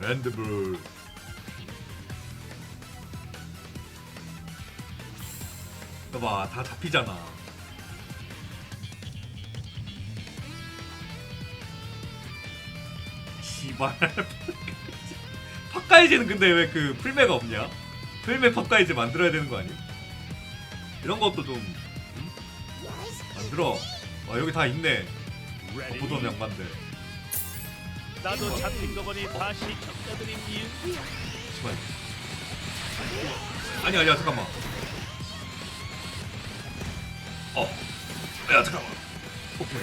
랜드블 봐봐 다 잡히잖아 씨발 팟가이즈는 근데 왜 그 풀메가 없냐? 풀메 팟가이즈 만들어야 되는 거 아니야? 이런 것도 좀 음? 만들어 와 여기 다 있네 어, 보던 양반들 나도 잡힌 거 보니 다시 적자들인 이유? 제발 아니 아니야 잠깐만. 어 야 잠깐만. 오케이.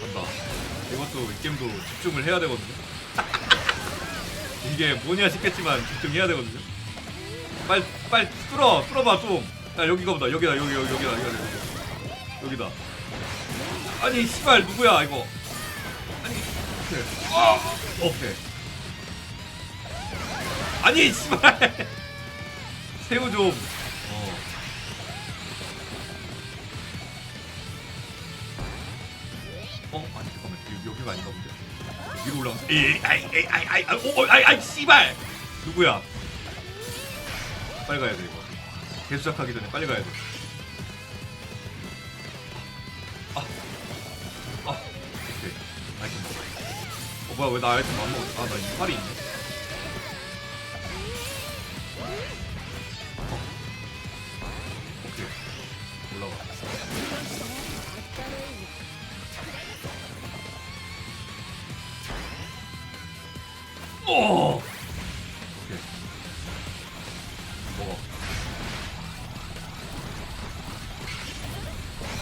간다. 이것도 이 게임도 집중을 해야 되거든요. 이게 뭐냐 싶겠지만 집중해야 되거든요. 빨리 빨리 뚫어 뚫어봐 좀 야 여기가 보다. 여기다 여기 여기 여기다 여기다 여기다. 여기다 아니 씨발 누구야 이거? 아니 오케이. 아 오케이. 아니 씨발. 새우 좀. 어. 어 아니 잠깐만. 여기, 여기가 아닌가 본데? 위로 올라가서. 에이 아이 에이 아이 아이 아이 오 아이 아이 씨발. 누구야? 빨리 가야 돼 이거. 개수작하기 전에 빨리 가야 돼 뭐야, 왜 나 아이템 안 먹었어? 아, 나 이빨이 있네. 어. 오케이. 올라가. 오! 오케이. 먹어.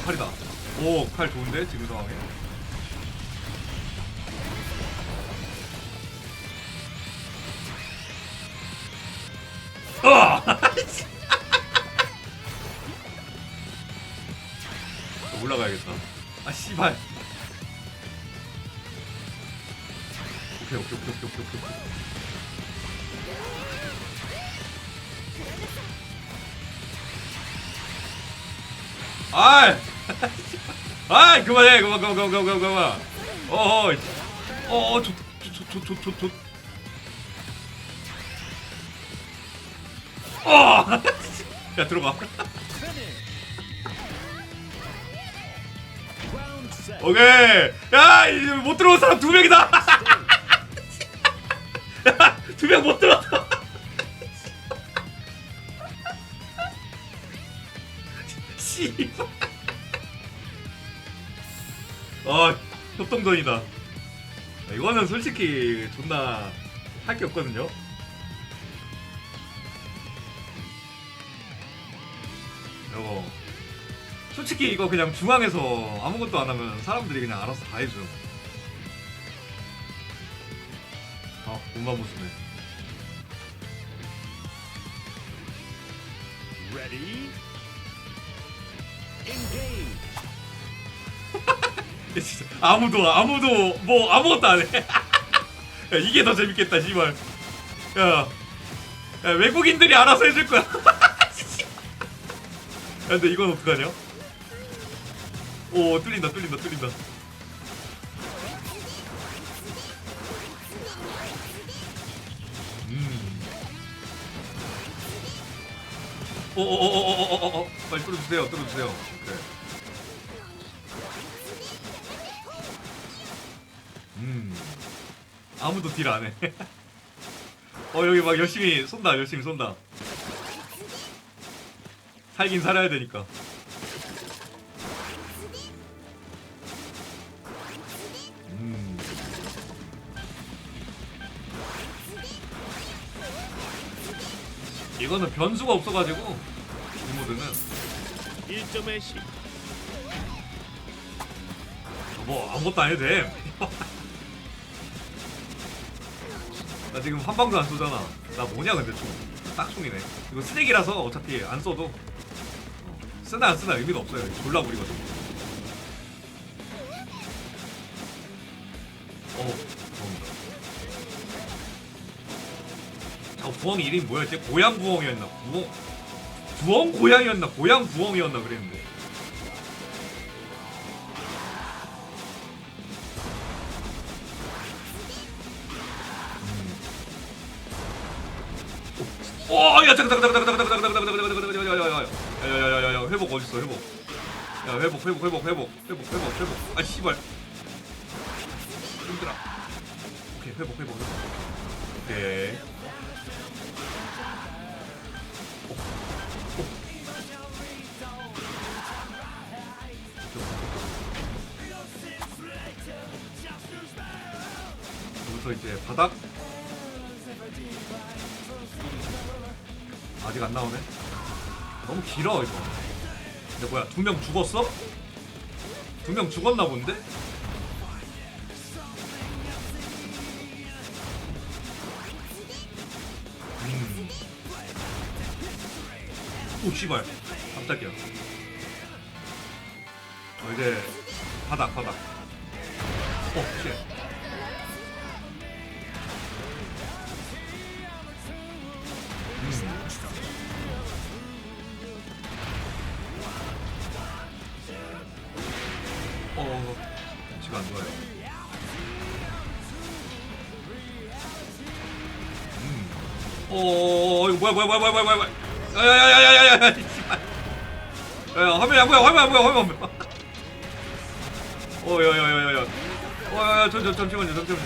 칼이다. 오, 칼 좋은데? 지금 상황에. 그만해, 그만, 그만, 그만, 그만, 그만. 어어, 어어, 좋, 좋, 좋, 좋, 좋, 좋. 어! 야, 들어가. 오케이. 야, 이제 못 들어온 사람 두 명이다. 두 명 못 들어왔어. 씨발. 아, 협동전이다. 이거는 솔직히 존나 할 게 없거든요. 이거 솔직히 이거 그냥 중앙에서 아무것도 안 하면 사람들이 그냥 알아서 다 해줘. 아, 엄마 모습에. 진짜 아무도 아무도 뭐 아무것도 안 해. 야, 이게 더 재밌겠다, 씨발. 야, 야 외국인들이 알아서 해줄 거야. 야, 근데 이건 어떡하냐? 오, 뚫린다, 뚫린다, 뚫린다. 음. 오오오오오오오 빨리 뚫어주세요, 뚫어주세요. 그래. 아무도 딜 안 해. 어 여기 막 열심히 쏜다, 열심히 쏜다. 살긴 살아야 되니까. 음. 이거는 변수가 없어가지고 이 모드는 1점의 시뭐 아무것도 안 해도 돼. 나 지금 한 방도 안 쏘잖아. 나 뭐냐 근데 총. 딱 총이네. 이거 쓰레기라서 어차피 안 써도 어, 쓰나 안 쓰나 의미가 없어요. 졸라 부리거든. 어, 부엉이다. 저 부엉이 이름이 뭐였지? 고양 부엉이였나? 부엉 부엉 고양이였나? 고양 부엉이였나 그랬는데. 오야 잠깐 잠깐 잠깐 잠깐 잠깐 잠깐 잠깐 잠깐 잠깐 잠깐 야야야야야야야야야 회복 어디 있어 회복 야 회복 회복 회복 회복 회복 회복 회복 아 씨발 힘들어 오케이 회복 회복 회복 오케이 여기서 이제 바닥 아직 안 나오네 너무 길어 이거 근데 뭐야 두 명 죽었어? 두 명 죽었나 본데? 음. 오 씨발 깜짝이야 어, 이제 바닥 바닥 어 쉣. 어, 이거 뭐야, 뭐야, 뭐야, 뭐야, 뭐야, 뭐야. 야 야 야 야 야 야 야, 씨발. 야, 화면이 안 보여, 화면 안 보여, 화면 안 보여. 어, 야야 야 야야. 어, 야, 야, 잠, 잠, 잠시만요, 잠시만요.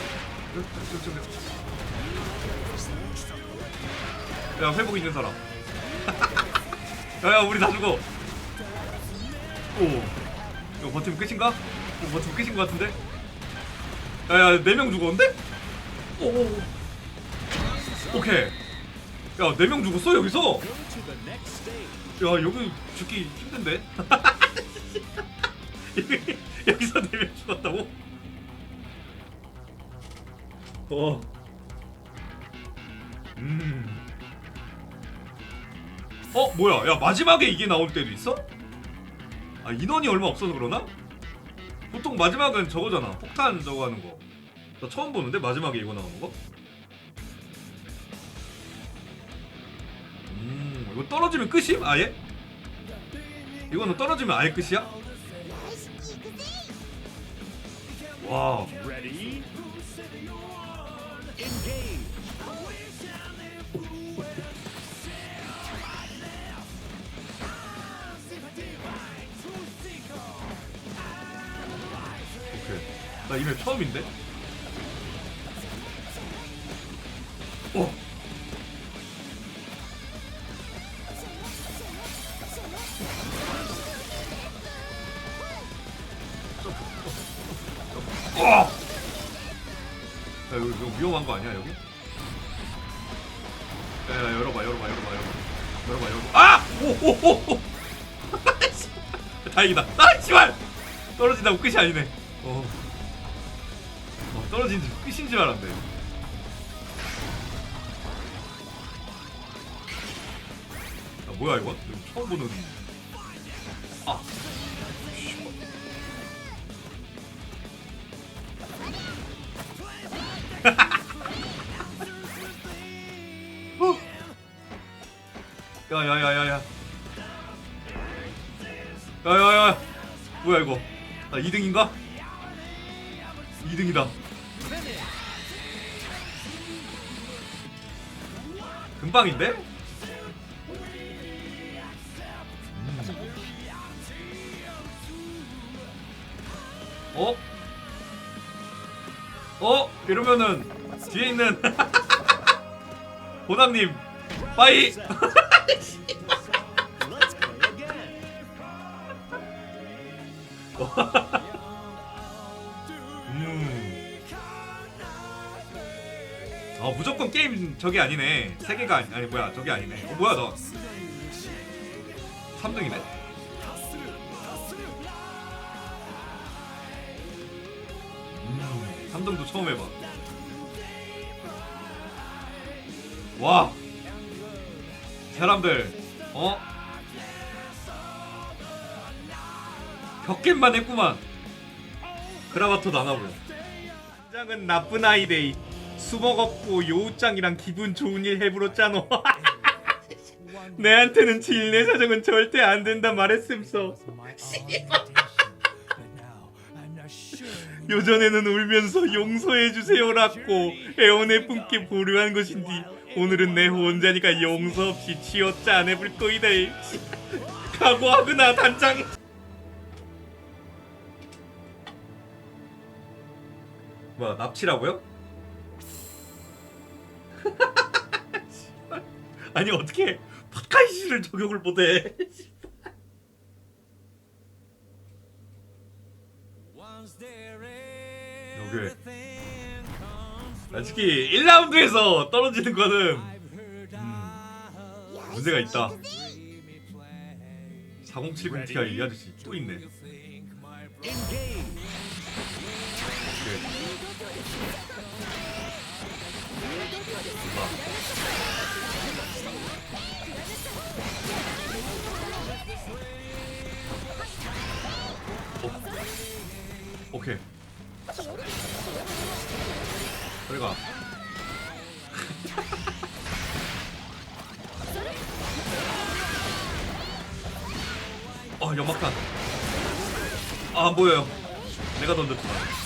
잠, 잠시만요. 야, 회복 있는 사람. 야, 야, 우리 다 죽어. 오. 이거 버티면 끝인가? 이거 버티면 끝인 것 같은데? 야 야 네명 죽었는데? 오 오케이 야 네 명 죽었어 여기서? 야 여기 죽기 힘든데? 여기- 여기서 네 명 죽었다고? 어. 음. 어 뭐야 야 마지막에 이게 나올 때도 있어? 아 인원이 얼마 없어서 그러나? 보통 마지막은 저거잖아 폭탄 저거 하는 거 나 처음 보는데 마지막에 이거 나오는 거? 이거 떨어지면 끝이? 아예? 이거는 떨어지면 아예 끝이야? 와 Ready? Engage. 오케이 나 이맵 처음인데? 거 아니야, 여기? 야, 야, 열어봐, 열어봐, 열어봐, 열어봐. 열어봐, 열어봐. 아! 오, 오, 오, 오! 다행이다. 아, 씨발! 떨어진다고 끝이 아니네. 어. 어 떨어진 지 끝인 줄 알았네. 야, 뭐야? 이거 처음 보는. 아. 야야야야야 야야야 뭐야 이거 나 2등인가? 2등이다 금방인데? 음. 어? 어? 이러면은 뒤에 있는 보남님 빠이 저게 아니네. 세 개가 아니, 아니 뭐야. 저게 아니네. 어 뭐야 너 3등이네. 음, 3등도 처음 해봐. 와. 사람들 어? 벽겜만 했구만. 그라바토도 안 하고요. 장은 나쁜 아이데이. 수먹었고 요우짱이랑 기분 좋은 일 해부렀잖아. 내한테는 지인의 사정은 절대 안 된다 말했음서. 요전에는 울면서 용서해주세요라고 애원의 분께 보류한 것인디 오늘은 내 혼자니까 용서 없이 치어짜 안 해볼 거이다 각오하구나 단장 뭐야 납치라고요? 아니 어떻게 파카이시를 적용을 못해? 여기 솔직히 1라운드에서 떨어지는 거는 음, 문제가 있다. 4070 Ti 이 아저씨 또 있네. 오케이. 어. 오케이. 어, 연막탄. 아, 안 보여요. 내가 던졌지만.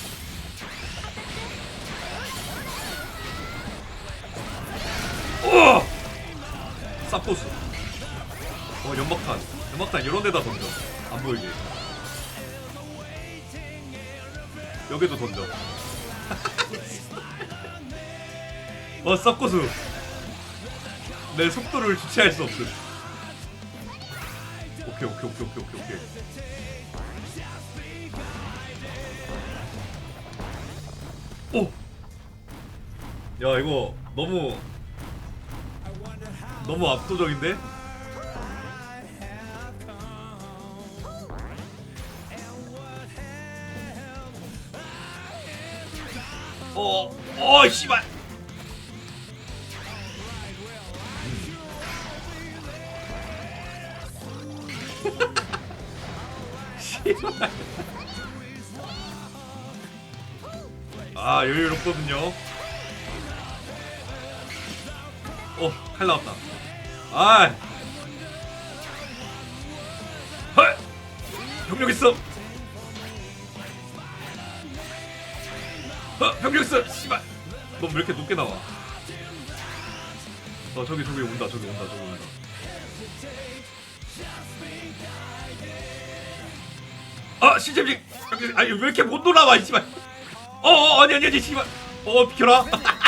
쌉포스. 어, 연막탄. 연막탄 이런 데다 던져. 안 보이게. 여기도 던져. 어, 쌉고수. 내 속도를 주체할 수 없음. 오케이, 오케이, 오케이, 오케이, 오케이, 오케이. 오! 야, 이거 너무 너무 압도적인데? 어, 어, 씨발. 아, 여유롭거든요. 어, 칼 나왔다. 아. 헐! 병력 있어. 어, 병력 있어. 씨발. 너왜 이렇게 높게 나와? 어, 저기 저기 온다. 저기 온다. 저기 온다. 아, 시잼직. 아니 왜 이렇게 못 돌아와, 이 씨발. 어, 어, 아니 아니 아니, 씨발. 어, 비켜라.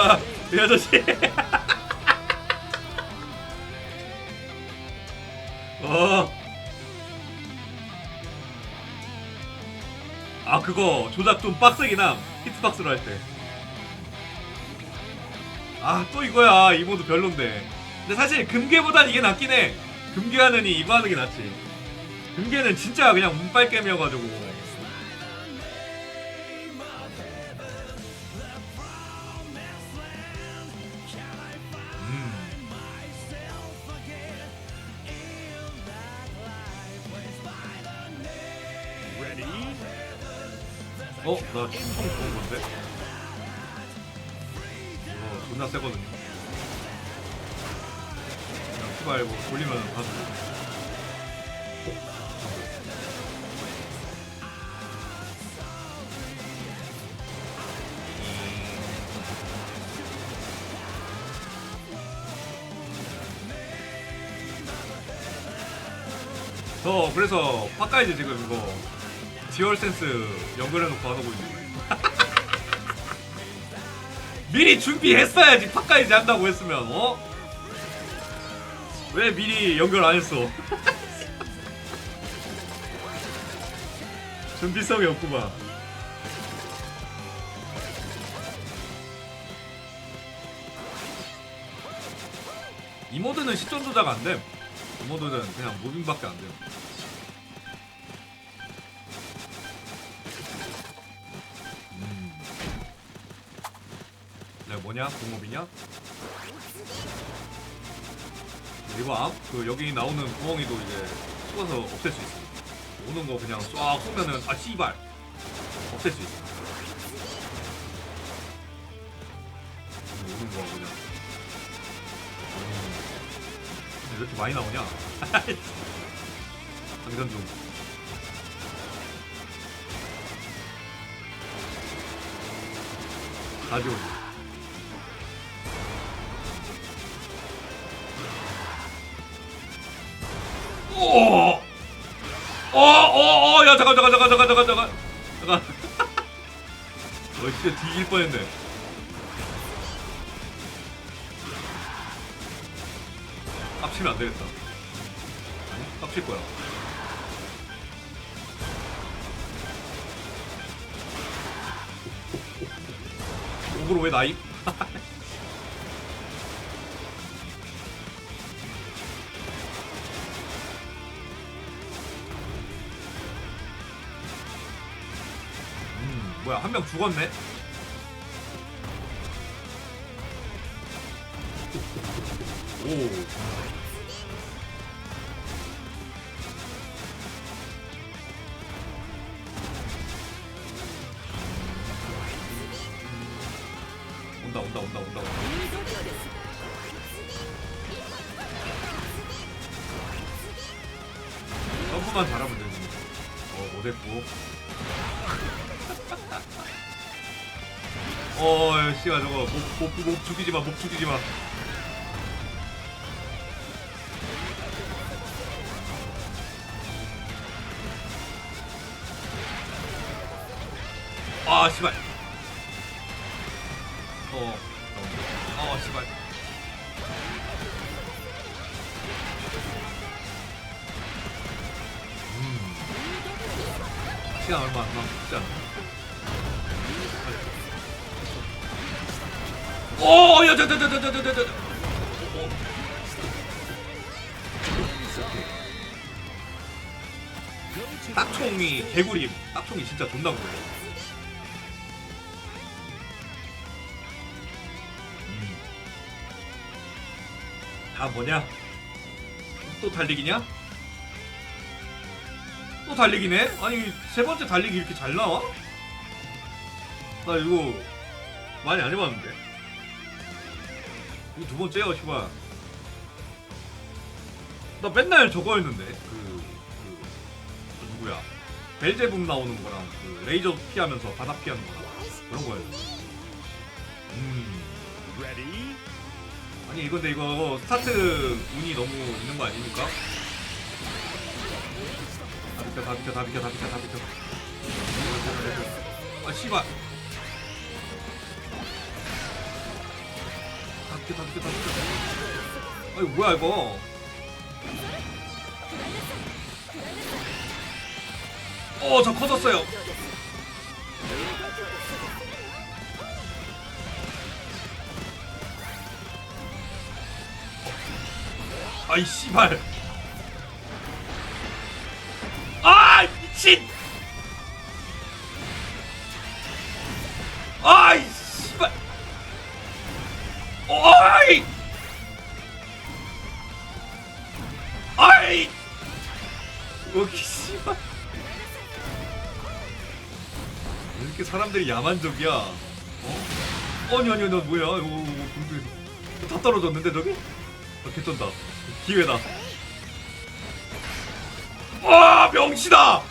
아, 이 아저씨. 어. 아, 그거 조작 좀 빡세긴 함. 히트박스로 할 때. 아, 또 이거야. 이 모드 별론데. 근데 사실 금괴보단 이게 낫긴 해. 금괴 하느니 이거 하는 게 낫지. 금괴는 진짜 그냥 운빨 게임이어가지고. 나 충청 좋은 건데? 이거 존나 세거든요. 그냥 씨발 이거 돌리면 가서. 저 그래서 파카이즈 지금 이거 듀얼 센스 연결해놓고 하고 있는 거예요. 미리 준비했어야지 파카이즈 한다고 했으면 어? 왜 미리 연결 안 했어? 준비성이 없구만. 이 모드는 시점 조작 안 돼. 이 모드는 그냥 무빙밖에 안 돼요. 뭐냐? 공업이냐? 이거 암? 그 여기 나오는 구멍이도 이제 쏘아서 없앨 수 있어. 오는 거 그냥 쏴 쏘면은 아 씨발 없앨 수 있어. 오는 거 그냥. 음. 왜 이렇게 많이 나오냐? 장전 중. 가지고. 어, 어, 어, 야, 잠깐, 잠깐, 잠깐, 잠깐, 잠깐, 잠깐. 잠깐. 어, 진짜 뒤질 뻔했네. 깝치면 안 되겠다. 아니, 깝칠 거야. 오그로 왜 나이? 뭐야, 한 명 죽었네? 오. 온다 온다 온다 온다 점프만 잘하면 되지 어 못했고 어 씨가 저거 목, 목, 목 죽이지 마 목 죽이지 마 아, 씨발. 딱총이 개구리 딱총이 진짜 존나 무서워 음. 다 뭐냐? 또 달리기냐? 또 달리기네? 아니 세 번째 달리기 이렇게 잘 나와? 나 이거 많이 안 해봤는데 이거 두 번째야 씨발 나 맨날 저거였는데 그, 그, 그 누구야? 벨제북 나오는 거랑 그 레이저 피하면서 바다 피하는 거랑 그런 거였는데 음? 아니 이건데 이거 스타트 운이 너무 있는 거 아닙니까? 다 비켜 다 비켜 다 비켜 다 비켜 다 비켜. 아 씨발. 다 비켜 다 비켜 다 비켜. 아니 뭐야 이거 어 저 커졌어요. 아이 씨발. 아 미친 야만적이야 어? 아니 아니 나 뭐야 이거 공중에서 다 떨어졌는데 저기? 아, 개쩐다. 기회다. 와, 명치다!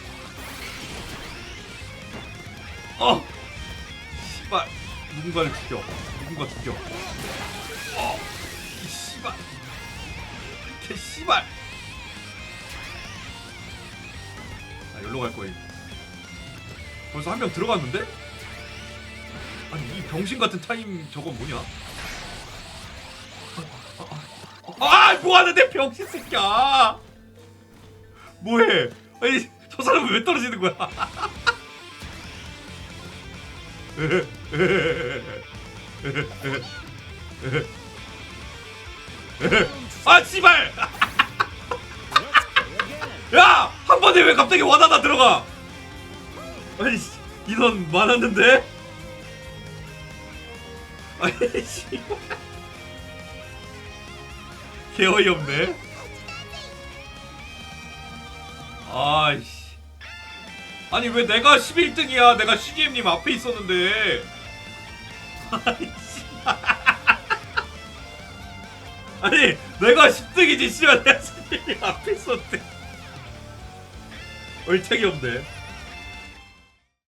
어! 씨발. 누군가를 죽여. 누군가 죽여. 어! 이 씨발. 개 씨발. 아, 여기로 갈 거임. 벌써 한 명 들어갔는데? 아니, 이 병신 같은 타임 저건 뭐냐? 아, 뭐 하는데 병신 새끼야. 뭐해? 아니, 저 사람은 왜 떨어지는 거야? 아, 씨발! 야! 한 번에 왜 갑자기 와다다 들어가? 아니, 씨, 인원 많았는데? 아니, 씨발. 개 어이없네. 아이씨. 아니 왜 내가 11등이야? 내가 CGM님 앞에 있었는데. 아이씨. 아니 내가 10등이지 씨발 내가 11등 앞에 있었대 얼탱이 없네